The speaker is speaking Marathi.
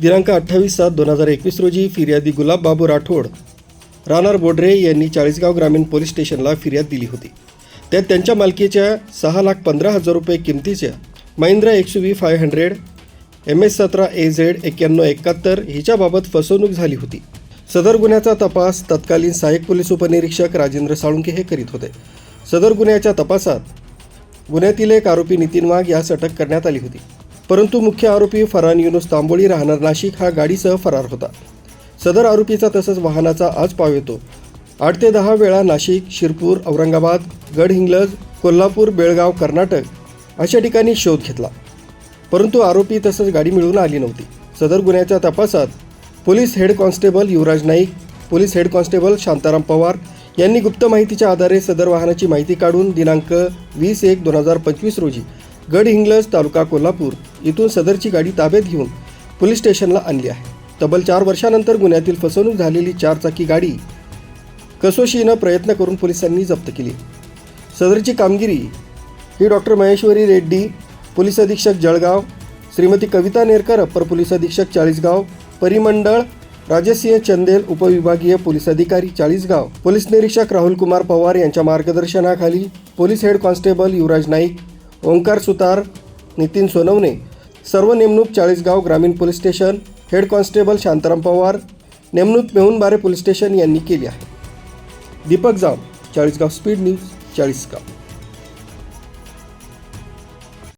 दिनांक अठ्ठावीस सात दोन हजार एकवीस रोजी फिर्यादी गुलाबबाबू राठोड रानार बोडरे यांनी चाळीसगाव ग्रामीण पोलीस स्टेशनला फिर्याद दिली होती. त्यात त्यांच्या मालकीच्या सहा लाख पंधरा हजार रुपये किमतीच्या Mahindra XUV five hundred M S सतरा ए झेड एक्क्याण्णव एकाहत्तर हिच्याबाबत फसवणूक झाली होती. सदर गुन्ह्याचा तपास तत्कालीन सहाय्यक पोलीस उपनिरीक्षक राजेंद्र साळुंके हे करीत होते. सदर गुन्ह्याच्या तपासात गुन्ह्यातील एक आरोपी नितीन वाघ यास अटक करण्यात आली होती. परंतु मुख्य आरोपी फरहान युनुस तांबोळी राहणार नाशिक हा गाडीसह फरार होता. सदर आरोपीचा तसंच वाहनाचा आज पाव येतो. आठ ते दहा वेळा नाशिक शिरपूर औरंगाबाद गडहिंग्लज कोल्हापूर बेळगाव कर्नाटक अशा ठिकाणी शोध घेतला. परंतु आरोपी तसंच गाडी मिळून आली नव्हती. सदर गुन्ह्याच्या तपासात police head constable Yuvraj Naik police head constable Shantaram Pawar यांनी गुप्त माहितीच्या आधारे सदर वाहनाची माहिती काढून दिनांक वीस एक दोन हजार पंचवीस रोजी गडहिंग्लज तालुका कोल्हापूर इथून सदरची गाडी ताब्यात घेऊन पोलीस स्टेशनला आणली आहे. तब्बल चार वर्षानंतर गुन्ह्यातील फसवणूक झालेली चारचाकी गाडी कसोशीनं प्रयत्न करून पोलिसांनी जप्त केली. सदरची कामगिरी ही डॉक्टर महेश्वरी रेड्डी पोलीस अधीक्षक जळगाव श्रीमती कविता नेरकर अप्पर पोलीस अधीक्षक चाळीसगाव परिमंडळ राजसिंह चंदेल उपविभागीय पोलीस अधिकारी चाळीसगाव पोलीस निरीक्षक राहुल कुमार पवार यांच्या मार्गदर्शनाखाली police head constable Yuvraj Naik Omkar Sutar Nitin Sonawane सर्व नेमणूक चाळीसगाव ग्रामीण police station head constable Shantaram Pawar नेमणूक मेहुणबारे पोलीस स्टेशन यांनी केली आहे. दीपक जाव चाळीसगाव स्पीड न्यूज चाळीसगाव.